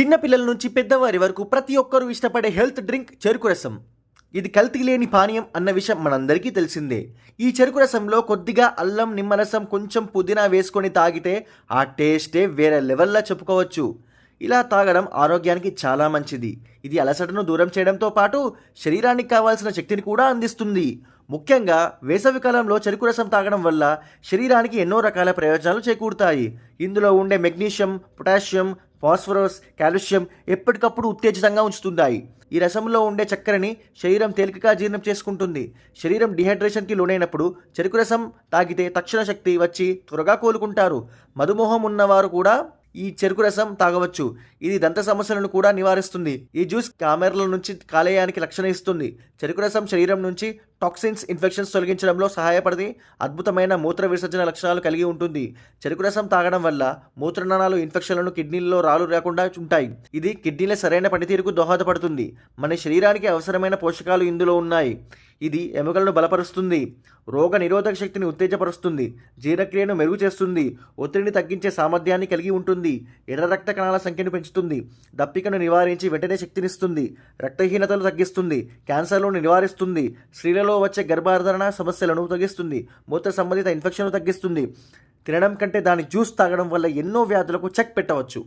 చిన్నపిల్లల నుంచి పెద్దవారి వరకు ప్రతి ఒక్కరూ ఇష్టపడే హెల్త్ డ్రింక్ చెరుకు రసం. ఇది కల్తీ లేని పానీయం అన్న విషయం మనందరికీ తెలిసిందే. ఈ చెరుకు రసంలో కొద్దిగా అల్లం నిమ్మరసం కొంచెం పుదీనా వేసుకొని తాగితే ఆ టేస్టే వేరే లెవెల్లా చెప్పుకోవచ్చు. ఇలా తాగడం ఆరోగ్యానికి చాలా మంచిది. ఇది అలసటను దూరం చేయడంతో పాటు శరీరానికి కావాల్సిన శక్తిని కూడా అందిస్తుంది. ముఖ్యంగా వేసవి కాలంలో చెరుకు రసం తాగడం వల్ల శరీరానికి ఎన్నో రకాల ప్రయోజనాలు చేకూరుతాయి. ఇందులో ఉండే మెగ్నీషియం పొటాషియం ఫాస్ఫరస్ కాల్షియం ఎప్పటికప్పుడు ఉత్తేజితంగా ఉంచుతున్నాయి ఈ రసంలో ఉండే చక్కెరని శరీరం తేలికగా జీర్ణం చేసుకుంటుంది. శరీరం డిహైడ్రేషన్కి లోనైనప్పుడు చెరుకు రసం తాగితే తక్షణ శక్తి వచ్చి త్వరగా కోలుకుంటారు. మధుమేహం ఉన్నవారు కూడా ఈ చెరుకు రసం తాగవచ్చు. ఇది దంత సమస్యలను కూడా నివారిస్తుంది. ఈ జ్యూస్ కామెరల నుంచి కాలేయానికి రక్షణ ఇస్తుంది. చెరుకు రసం శరీరం నుంచి టాక్సిన్స్ ఇన్ఫెక్షన్స్ తొలగించడంలో సహాయపడి అద్భుతమైన మూత్ర విసర్జన లక్షణాలు కలిగి ఉంటుంది. చెరుకు రసం తాగడం వల్ల మూత్రనాళాలు ఇన్ఫెక్షన్లను కిడ్నీల్లో రాళ్ళు రాకుండా ఉంటాయి. ఇది కిడ్నీల సరైన పనితీరుకు దోహదపడుతుంది. మన శరీరానికి అవసరమైన పోషకాలు ఇందులో ఉన్నాయి. ఇది ఎముకలను బలపరుస్తుంది. రోగ నిరోధక శక్తిని ఉత్తేజపరుస్తుంది. జీర్ణక్రియను మెరుగు చేస్తుంది. ఒత్తిడిని తగ్గించే సామర్థ్యాన్ని కలిగి ఉంటుంది. ఎర్ర రక్త కణాల సంఖ్యను పెంచుతుంది. దప్పికను నివారించి వెంటనే శక్తినిస్తుంది. రక్తహీనతలు తగ్గిస్తుంది. క్యాన్సర్లను నివారిస్తుంది. స్త్రీలలో వచ్చే గర్భాధారణ సమస్యలను తగ్గిస్తుంది. మూత్ర సంబంధిత ఇన్ఫెక్షన్లు తగ్గిస్తుంది. తినడం కంటే దాని జ్యూస్ తాగడం వల్ల ఎన్నో వ్యాధులకు చెక్ పెట్టవచ్చు.